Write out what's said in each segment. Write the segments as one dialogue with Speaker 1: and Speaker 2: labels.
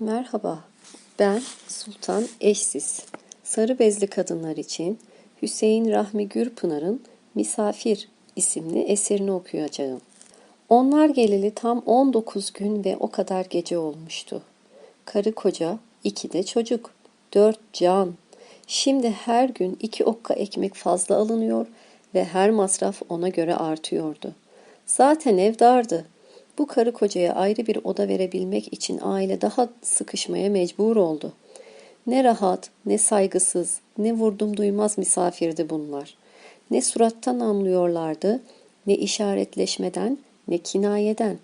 Speaker 1: Merhaba, ben Sultan Eşsiz. Sarı bezli kadınlar için Hüseyin Rahmi Gürpınar'ın Misafir isimli eserini okuyacağım. Onlar geleli tam 19 gün ve o kadar gece olmuştu. Karı koca, iki de çocuk, dört can. Şimdi her gün iki okka ekmek fazla alınıyor ve her masraf ona göre artıyordu. Zaten ev dardı. Bu karı kocaya ayrı bir oda verebilmek için aile daha sıkışmaya mecbur oldu. Ne rahat, ne saygısız, ne vurdum duymaz misafirdi bunlar. Ne surattan anlıyorlardı, ne işaretleşmeden, ne kinayeden.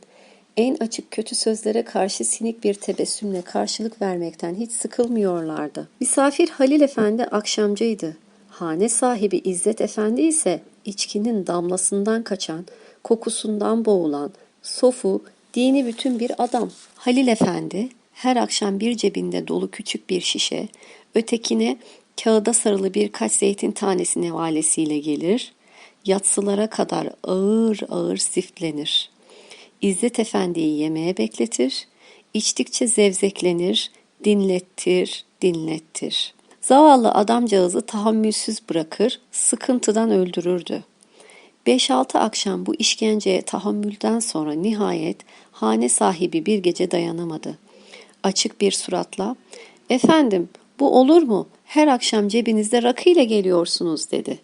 Speaker 1: En açık kötü sözlere karşı sinik bir tebessümle karşılık vermekten hiç sıkılmıyorlardı. Misafir Halil Efendi akşamcıydı. Hane sahibi İzzet Efendi ise içkinin damlasından kaçan, kokusundan boğulan, sofu, dini bütün bir adam. Halil Efendi her akşam bir cebinde dolu küçük bir şişe, ötekine kağıda sarılı birkaç zeytin tanesi nevalesiyle gelir, yatsılara kadar ağır ağır siftlenir. İzzet Efendi'yi yemeğe bekletir, içtikçe zevzeklenir, dinlettir, dinlettir. Zavallı adamcağızı tahammülsüz bırakır, sıkıntıdan öldürürdü. 5-6 akşam bu işkenceye tahammülden sonra nihayet hane sahibi bir gece dayanamadı. Açık bir suratla, ''Efendim, bu olur mu? Her akşam cebinizde rakıyla geliyorsunuz.'' dedi.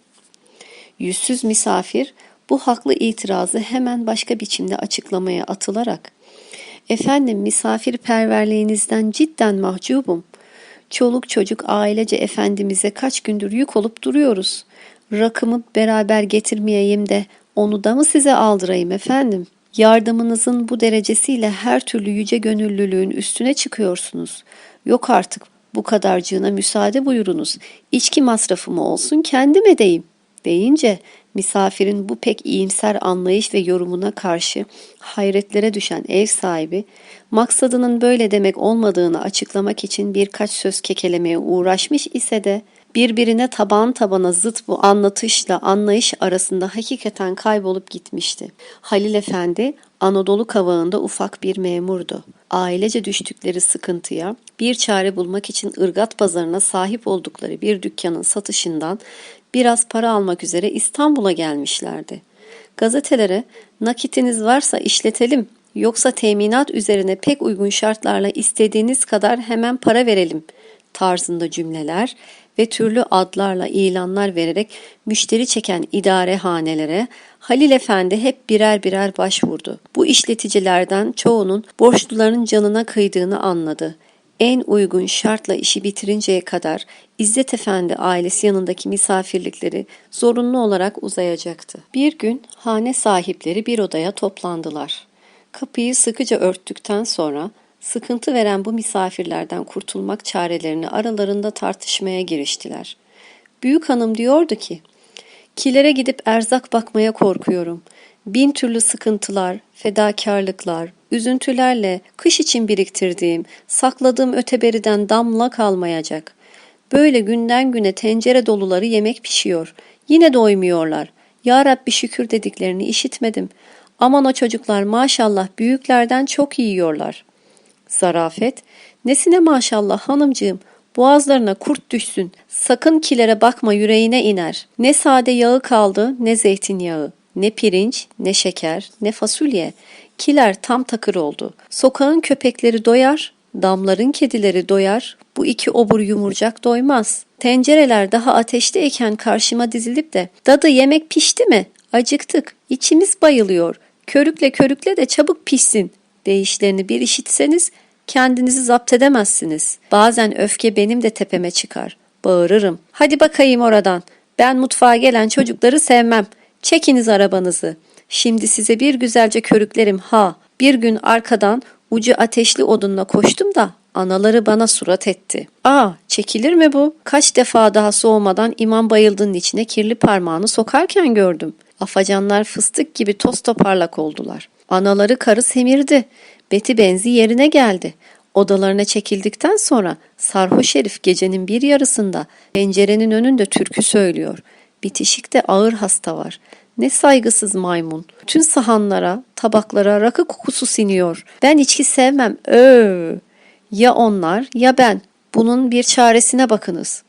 Speaker 1: Yüzsüz misafir bu haklı itirazı hemen başka biçimde açıklamaya atılarak, ''Efendim, misafirperverliğinizden cidden mahcubum. Çoluk çocuk ailece efendimize kaç gündür yük olup duruyoruz. Rakımı beraber getirmeyeyim de onu da mı size aldırayım efendim? Yardımınızın bu derecesiyle her türlü yüce gönüllülüğün üstüne çıkıyorsunuz. Yok artık bu kadarcığına müsaade buyurunuz. İçki masrafımı olsun kendim edeyim deyince misafirin bu pek iyimser anlayış ve yorumuna karşı hayretlere düşen ev sahibi maksadının böyle demek olmadığını açıklamak için birkaç söz kekelemeye uğraşmış ise de birbirine taban tabana zıt bu anlatışla anlayış arasında hakikaten kaybolup gitmişti. Halil Efendi Anadolu kavağında ufak bir memurdu. Ailece düştükleri sıkıntıya bir çare bulmak için ırgat pazarına sahip oldukları bir dükkanın satışından biraz para almak üzere İstanbul'a gelmişlerdi. Gazetelere nakitiniz varsa işletelim yoksa teminat üzerine pek uygun şartlarla istediğiniz kadar hemen para verelim tarzında cümleler ve türlü adlarla ilanlar vererek müşteri çeken idarehanelere Halil Efendi hep birer birer başvurdu. Bu işleticilerden çoğunun borçluların canına kıydığını anladı. En uygun şartla işi bitirinceye kadar İzzet Efendi ailesi yanındaki misafirlikleri zorunlu olarak uzayacaktı. Bir gün hane sahipleri bir odaya toplandılar. Kapıyı sıkıca örttükten sonra Sıkıntı veren bu misafirlerden kurtulmak çarelerini aralarında tartışmaya giriştiler. Büyük hanım diyordu ki, kilere gidip erzak bakmaya korkuyorum. Bin türlü sıkıntılar, fedakarlıklar, üzüntülerle kış için biriktirdiğim, sakladığım öteberiden damla kalmayacak. Böyle günden güne tencere doluları yemek pişiyor. Yine doymuyorlar. Ya Rabbi şükür dediklerini işitmedim. Aman o çocuklar maşallah büyüklerden çok yiyorlar. Zarafet, nesine maşallah hanımcığım, boğazlarına kurt düşsün, sakın kilere bakma yüreğine iner. Ne sade yağı kaldı ne zeytinyağı, ne pirinç, ne şeker, ne fasulye. Kiler tam takır oldu. Sokağın köpekleri doyar, damların kedileri doyar, bu iki obur yumurcak doymaz. Tencereler daha ateşteyken karşıma dizilip de dadı yemek pişti mi? Acıktık, içimiz bayılıyor. Körükle körükle de çabuk pişsin deyişlerini bir işitseniz kendinizi zapt edemezsiniz. Bazen öfke benim de tepeme çıkar. Bağırırım. Hadi bakayım oradan. Ben mutfağa gelen çocukları sevmem. Çekiniz arabanızı. Şimdi size bir güzelce körüklerim ha. Bir gün arkadan ucu ateşli odunla koştum da anaları bana surat etti. Aa çekilir mi bu? Kaç defa daha soğumadan imam bayıldığının içine kirli parmağını sokarken gördüm. Afacanlar fıstık gibi toz toparlak oldular. Anaları karı semirdi. Beti benzi yerine geldi. Odalarına çekildikten sonra sarhoş herif gecenin bir yarısında pencerenin önünde türkü söylüyor. Bitişikte ağır hasta var. Ne saygısız maymun. Tüm sahanlara, tabaklara rakı kokusu siniyor. Ben içki sevmem. Öö. Ya onlar ya ben. Bunun bir çaresine bakınız.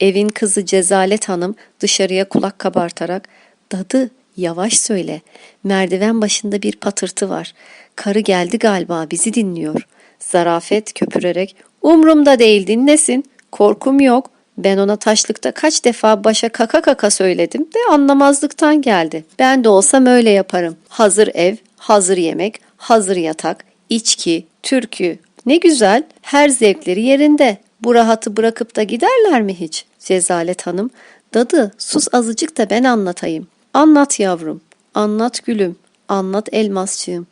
Speaker 1: Evin kızı Cezalet Hanım dışarıya kulak kabartarak Dadı yavaş söyle. Merdiven başında bir patırtı var. Karı geldi galiba bizi dinliyor. Zarafet köpürerek umrumda değil dinlesin. Korkum yok. Ben ona taşlıkta kaç defa başa kaka kaka söyledim de anlamazlıktan geldi. Ben de olsam öyle yaparım. Hazır ev, hazır yemek, hazır yatak, içki, türkü. Ne güzel. Her zevkleri yerinde. Bu rahatı bırakıp da giderler mi hiç? Cezalet Hanım. Dadı sus azıcık da ben anlatayım. Anlat yavrum. Anlat gülüm. Anlat elmasçığım.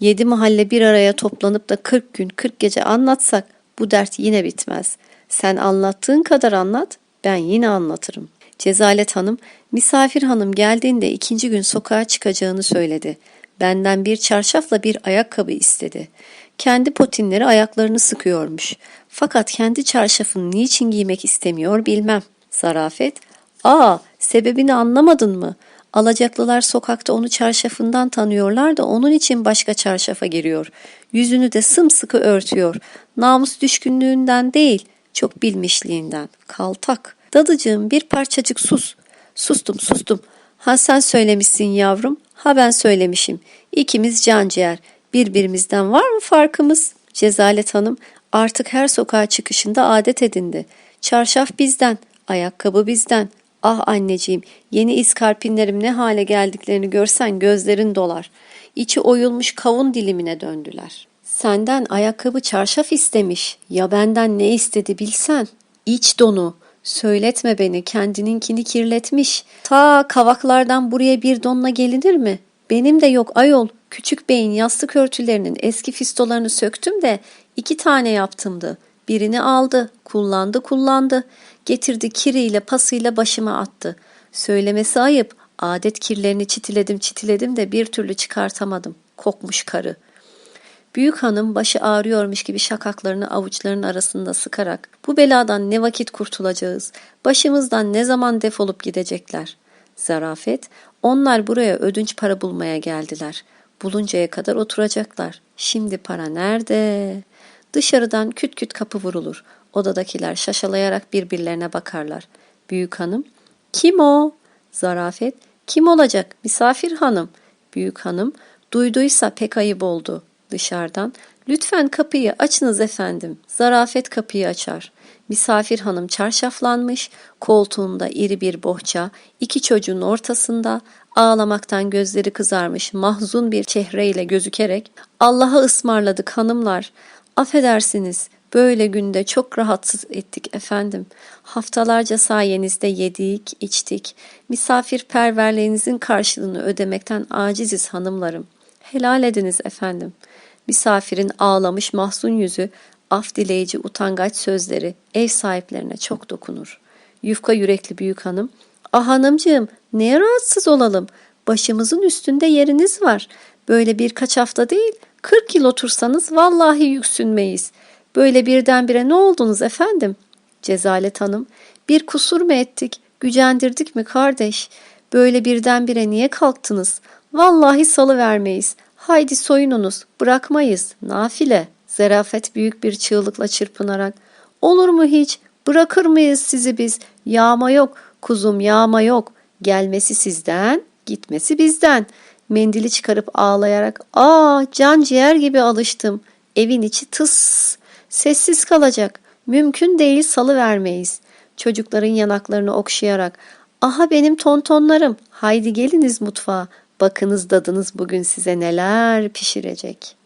Speaker 1: Yedi mahalle bir araya toplanıp da kırk gün kırk gece anlatsak bu dert yine bitmez. Sen anlattığın kadar anlat, ben yine anlatırım. Cezalet Hanım, misafir hanım geldiğinde ikinci gün sokağa çıkacağını söyledi. Benden bir çarşafla bir ayakkabı istedi. Kendi potinleri ayaklarını sıkıyormuş. Fakat kendi çarşafını niçin giymek istemiyor bilmem. Zarafet, ''Aa, sebebini anlamadın mı? Alacaklılar sokakta onu çarşafından tanıyorlar da onun için başka çarşafa giriyor. Yüzünü de sımsıkı örtüyor. Namus düşkünlüğünden değil, çok bilmişliğinden. Kaltak. Dadıcığım bir parçacık sus. Sustum sustum. Ha sen söylemişsin yavrum, ha ben söylemişim. İkimiz can ciğer. Birbirimizden var mı farkımız? Cezalet Hanım artık her sokağa çıkışında adet edindi. Çarşaf bizden, ayakkabı bizden. Ah anneciğim, yeni iskarpinlerim ne hale geldiklerini görsen gözlerin dolar. İçi oyulmuş kavun dilimine döndüler. Senden ayakkabı çarşaf istemiş. Ya benden ne istedi bilsen. İç donu. Söyletme beni kendininkini kirletmiş. Ta kavaklardan buraya bir donla gelinir mi? Benim de yok ayol. Küçük beyin yastık örtülerinin eski fistolarını söktüm de iki tane yaptımdı. Birini aldı, kullandı kullandı. Getirdi kiriyle pasıyla başıma attı. Söylemesi ayıp. Adet kirlerini çitiledim çitiledim de bir türlü çıkartamadım. Kokmuş karı. Büyük hanım başı ağrıyormuş gibi şakaklarını avuçlarının arasında sıkarak bu beladan ne vakit kurtulacağız, başımızdan ne zaman defolup gidecekler. Zarafet, onlar buraya ödünç para bulmaya geldiler. Buluncaya kadar oturacaklar. Şimdi para nerede? Dışarıdan küt küt kapı vurulur. Odadakiler şaşalayarak birbirlerine bakarlar. Büyük hanım, kim o? Zarafet, kim olacak? Misafir hanım. Büyük hanım, duyduysa pek ayıp oldu. Dışarıdan, lütfen kapıyı açınız efendim. Zarafet kapıyı açar. Misafir hanım çarşaflanmış, koltuğunda iri bir bohça, iki çocuğun ortasında, ağlamaktan gözleri kızarmış mahzun bir çehreyle gözükerek, Allah'a ısmarladık hanımlar, affedersiniz, Böyle günde çok rahatsız ettik efendim. Haftalarca sayenizde yedik, içtik. Misafirperverliğinizin karşılığını ödemekten aciziz hanımlarım. Helal ediniz efendim. Misafirin ağlamış mahzun yüzü, af dileyici utangaç sözleri ev sahiplerine çok dokunur. Yufka yürekli büyük hanım, ah hanımcığım neye rahatsız olalım? Başımızın üstünde yeriniz var. Böyle birkaç hafta değil, kırk yıl otursanız vallahi yüksünmeyiz. Böyle birdenbire ne oldunuz efendim? Cezalet Hanım, bir kusur mu ettik, gücendirdik mi kardeş? Böyle birdenbire niye kalktınız? Vallahi salı vermeyiz. Haydi soyununuz, bırakmayız. Nafile. Zerafet büyük bir çığlıkla çırpınarak. Olur mu hiç? Bırakır mıyız sizi biz? Yağma yok, kuzum yağma yok. Gelmesi sizden, gitmesi bizden. Mendili çıkarıp ağlayarak, aa can ciğer gibi alıştım. Evin içi tıs. Sessiz kalacak. Mümkün değil salı vermeyiz. Çocukların yanaklarını okşayarak, aha benim tontonlarım, haydi geliniz mutfağa. Bakınız dadınız bugün size neler pişirecek.''